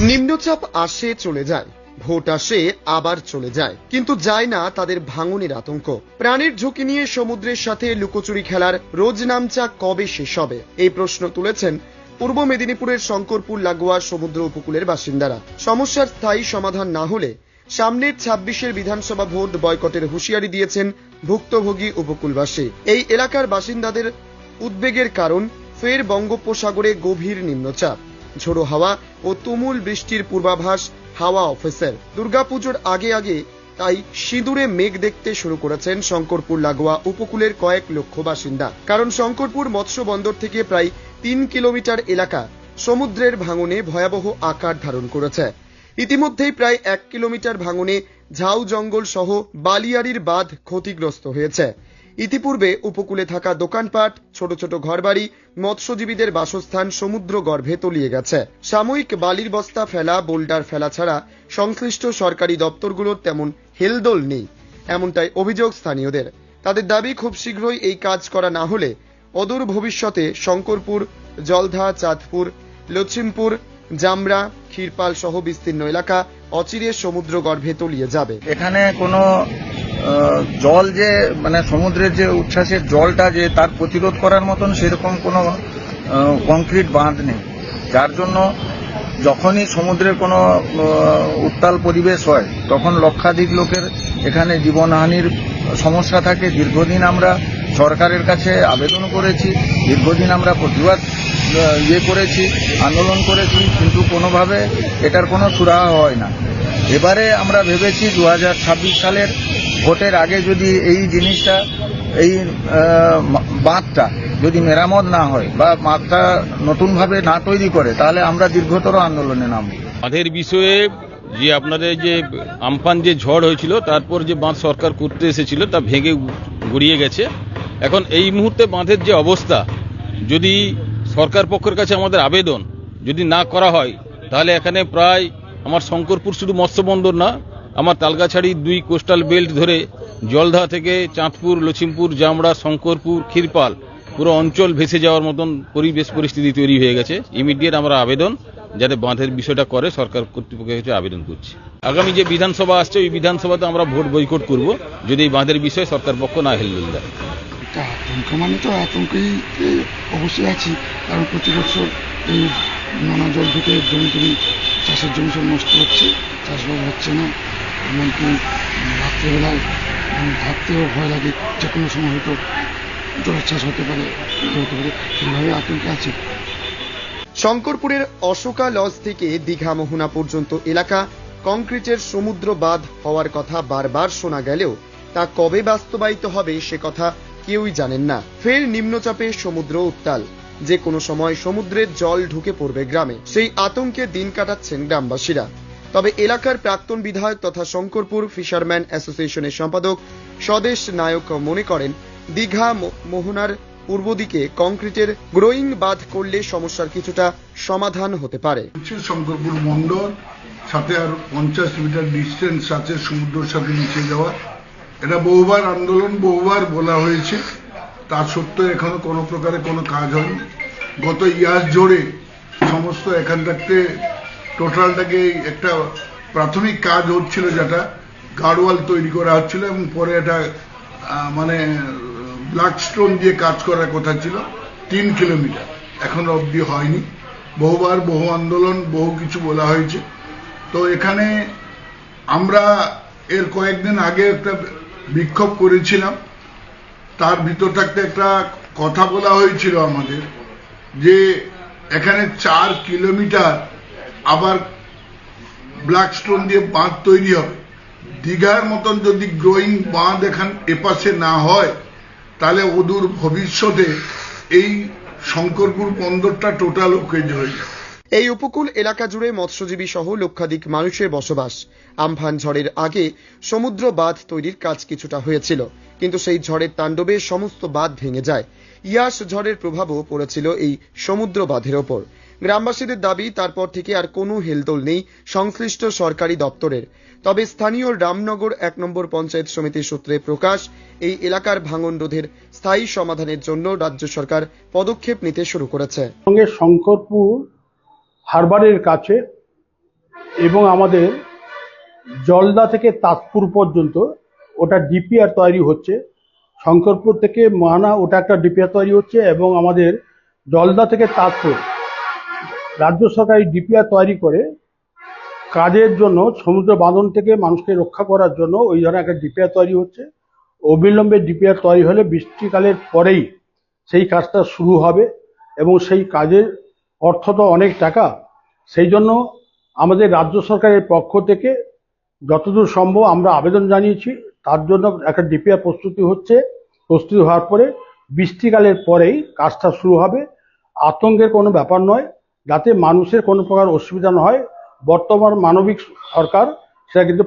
নিম্নচাপ আসে চলে যায়, ভোট আসে আবার চলে যায়, কিন্তু যায় না তাদের ভাঙনের আতঙ্ক। প্রাণের ঝুঁকি নিয়ে সমুদ্রের সাথে লুকোচুরি খেলার রোজ নামচা কবে শেষ হবে? এই প্রশ্ন তুলেছেন পূর্ব মেদিনীপুরের শঙ্করপুর লাগোয়া সমুদ্র উপকূলের বাসিন্দারা। সমস্যার স্থায়ী সমাধান না হলে সামনের ছাব্বিশের বিধানসভা ভোট বয়কটের হুঁশিয়ারি দিয়েছেন ভুক্তভোগী উপকূলবাসী। এই এলাকার বাসিন্দাদের উদ্বেগের কারণ ফের বঙ্গোপসাগরে গভীর নিম্নচাপ। ঝোড়ো হাওয়া ও তুমুল বৃষ্টির পূর্বাভাস হাওয়া অফিসের। দুর্গাপুজোর আগে আগে তাই সিঁদুরে মেঘ দেখতে শুরু করেছেন শঙ্করপুর লাগোয়া উপকূলের কয়েক লক্ষ বাসিন্দা। কারণ শঙ্করপুর মৎস্য বন্দর থেকে প্রায় তিন কিলোমিটার এলাকা সমুদ্রের ভাঙনে ভয়াবহ আকার ধারণ করেছে। ইতিমধ্যেই প্রায় এক কিলোমিটার ভাঙনে ঝাউ জঙ্গল সহ বালিয়াড়ির বাঁধ ক্ষতিগ্রস্ত হয়েছে। ইতিপূর্বে উপকূলে থাকা দোকানপাট, ছোট ছোট ঘরবাড়ি, মৎস্যজীবীদের বাসস্থান সমুদ্র গর্ভে তলিয়ে গেছে। সাময়িক বালির বস্তা ফেলা, বোল্ডার ফেলা ছাড়া সংশ্লিষ্ট সরকারি দপ্তরগুলোর তেমন হেলদোল নেই, এমনটাই অভিযোগ স্থানীয়দের। তাদের দাবি, খুব শীঘ্রই এই কাজ করা না হলে অদূর ভবিষ্যতে শঙ্করপুর, জলধা, চাঁদপুর লছিমপুর জামরা ক্ষীরপাল সহ বিস্তীর্ণ এলাকা অচিরে সমুদ্র গর্ভে তলিয়ে যাবে। এখানে কোনো জল যে মানে সমুদ্রের যে উচ্ছ্বাসের জলটা যে তার প্রতিরোধ করার মতন সেরকম কোনো কংক্রিট বাঁধ নেই। যার জন্য যখনই সমুদ্রের কোনো উত্তাল পরিবেশ হয়, তখন লক্ষাধিক লোকের এখানে জীবনহানির সমস্যা থাকে। দীর্ঘদিন আমরা সরকারের কাছে আবেদন করেছি, দীর্ঘদিন আমরা প্রতিবাদ ইয়ে করেছি, আন্দোলন করেছি, কিন্তু কোনোভাবে এটার কোনো সুরাহা হয় না। এবারে আমরা ভেবেছি দু হাজার ছাব্বিশ সালের ভোটের আগে যদি এই জিনিসটা, এই বাঁধটা যদি মেরামত না হয় বা বাঁধটা নতুনভাবে না তৈরি করে, তাহলে আমরা দীর্ঘতর আন্দোলনে নামব। বাঁধের বিষয়ে যে আপনাদের যে আমফান যে ঝড় হয়েছিল, তারপর যে বাঁধ সরকার করতে এসেছিল, তা ভেঙে গড়িয়ে গেছে। এখন এই মুহূর্তে বাঁধের যে অবস্থা, যদি সরকার পক্ষের কাছে আমাদের আবেদন যদি না করা হয়, তাহলে এখানে প্রায় আমার শঙ্করপুর শুধু মৎস্যবন্দর না, আমার তালগাছাড়ি দুই কোস্টাল বেল্ট ধরে জলধা থেকে চাঁদপুর লছিমপুর জামড়া, শঙ্করপুর, ক্ষীরপাল পুরো অঞ্চল ভেসে যাওয়ার মতন পরিবেশ পরিস্থিতি তৈরি হয়ে গেছে। ইমিডিয়েট আমরা আবেদন যাতে বাঁধের বিষয়টা করে, সরকার কর্তৃপক্ষের কাছে আবেদন করছি। আগামী যে বিধানসভা আসছে, ওই বিধানসভাতে আমরা ভোট বৈকট করব, যদি এই বাঁধের বিষয়ে সরকার পক্ষ না হেলদোল দেয় এটা আতঙ্ক মানে তো আতঙ্কেই অবশ্যই আছি। কারণ প্রতি বছর এই নোনা জল ঢুকে জমি টমি, চাষের জমি সব নষ্ট হচ্ছে, চাষবাস হচ্ছে না। এমনকি রাত্রেবেলায় ভাবতেও ভয় লাগে, যে কোনো সময় হয়তো চাষ হতে পারে হতে পারে সেইভাবে আতঙ্কে আছি। শঙ্করপুরের অশোকা লজ থেকে দীঘা মোহনা পর্যন্ত এলাকা কংক্রিটের সমুদ্র বাঁধ হওয়ার কথা বারবার শোনা গেলেও তা কবে বাস্তবায়িত হবে সে কথা কেউই জানেন না। ফের নিম্নচাপে সমুদ্র উত্তাল। যে কোনো সময় সমুদ্রের জল ঢুকে পড়বে গ্রামে। সেই আতঙ্কে দিন কাটাচ্ছেন গ্রামবাসীরা। তবে এলাকার প্রাক্তন বিধায়ক তথা শঙ্করপুর ফিশারম্যান অ্যাসোসিয়েশনের সম্পাদক স্বদেশ নায়ক মনে করেন, দীঘা মোহনার পূর্ব দিকে কংক্রিটের গ্রোয়িং বাঁধ করলে সমস্যার কিছুটা সমাধান হতে পারে। শঙ্করপুর বন্দর সাথে আর পঞ্চাশ মিটার ডিস্টেন্স আছে সমুদ্রের সাথে মিশে যাওয়া এটা বহুবার আন্দোলন, বহুবার বলা হয়েছে। তা সত্ত্বেও এখনও কোনো প্রকারে কোনো কাজ হয়নি। গত ইয়াস জোরে সমস্ত এখান থাকতে টোটালটাকে একটা প্রাথমিক কাজ হচ্ছিল যেটা গার্ডওয়াল তৈরি করা হচ্ছিল এবং পরে এটা মানে ব্ল্যাক স্টোন দিয়ে কাজ করার কথা ছিল। তিন কিলোমিটার এখনও অবধি হয়নি। বহুবার বহু আন্দোলন, বহু কিছু বলা হয়েছে। তো এখানে আমরা এর কয়েকদিন আগে একটা বিক্ষোভ করেছিলাম। তার ভিতর থাকতে একটা কথা বলা হয়েছিল আমাদের, যে এখানে চার কিলোমিটার আবার ব্ল্যাক স্টোন দিয়ে বাঁধ তৈরি হবে। দীঘার মতন যদি গ্রোয়িং বাঁধ এখান এপাশে না হয়, তাহলে অদূর ভবিষ্যতে এই শঙ্করপুর বন্দরটা টোটাল ওকেজ হয়ে যাবে। এই উপকূল এলাকা জুড়ে মৎস্যজীবী সহ লক্ষাধিক মানুষের বসবাস। আমফান ঝড়ের আগে সমুদ্র বাঁধ তৈরির কাজ কিছুটা হয়েছিল, কিন্তু সেই ঝড়ের তাণ্ডবে সমস্ত বাঁধ ভেঙে যায়। ইয়াস ঝড়ের প্রভাবও পড়েছিল এই সমুদ্র বাঁধের ওপর। গ্রামবাসীদের দাবি, তারপর থেকে আর কোনো হেলদোল নেই সংশ্লিষ্ট সরকারি দপ্তরের। তবে স্থানীয় রামনগর এক নম্বর পঞ্চায়েত সমিতির সূত্রে প্রকাশ, এই এলাকার ভাঙন রোধের স্থায়ী সমাধানের জন্য রাজ্য সরকার পদক্ষেপ নিতে শুরু করেছে। সঙ্গে শঙ্করপুর হারবারের কাছে এবং আমাদের জলদা থেকে তাজপুর পর্যন্ত ওটা ডিপিআর তৈরি হচ্ছে। শঙ্করপুর থেকে মানা ওটা একটা ডিপিআর তৈরি হচ্ছে এবং আমাদের জলদা থেকে তাজপুর রাজ্য সরকার এই ডিপিআর তৈরি করে কাজের জন্য, সমুদ্র বাঁধন থেকে মানুষকে রক্ষা করার জন্য ওই ধরনের একটা ডিপিআর তৈরি হচ্ছে। অবিলম্বে ডিপিআর তৈরি হলে বৃষ্টিকালের পরেই সেই কাজটা শুরু হবে এবং সেই কাজের অর্থ তো অনেক টাকা, সেই জন্য আমাদের রাজ্য সরকারের পক্ষ থেকে যতদূর সম্ভব আমরা আবেদন জানিয়েছি। তার জন্য একটা ডিপিআর প্রস্তুতি হচ্ছে। প্রস্তুতি হওয়ার পরে বৃষ্টিকালের পরেই কাজটা শুরু হবে। আতঙ্কের কোনো ব্যাপার নয়, যাতে মানুষের কোনো প্রকার অসুবিধা না হয়। বর্তমান মানবিক সরকার সেটা কিন্তু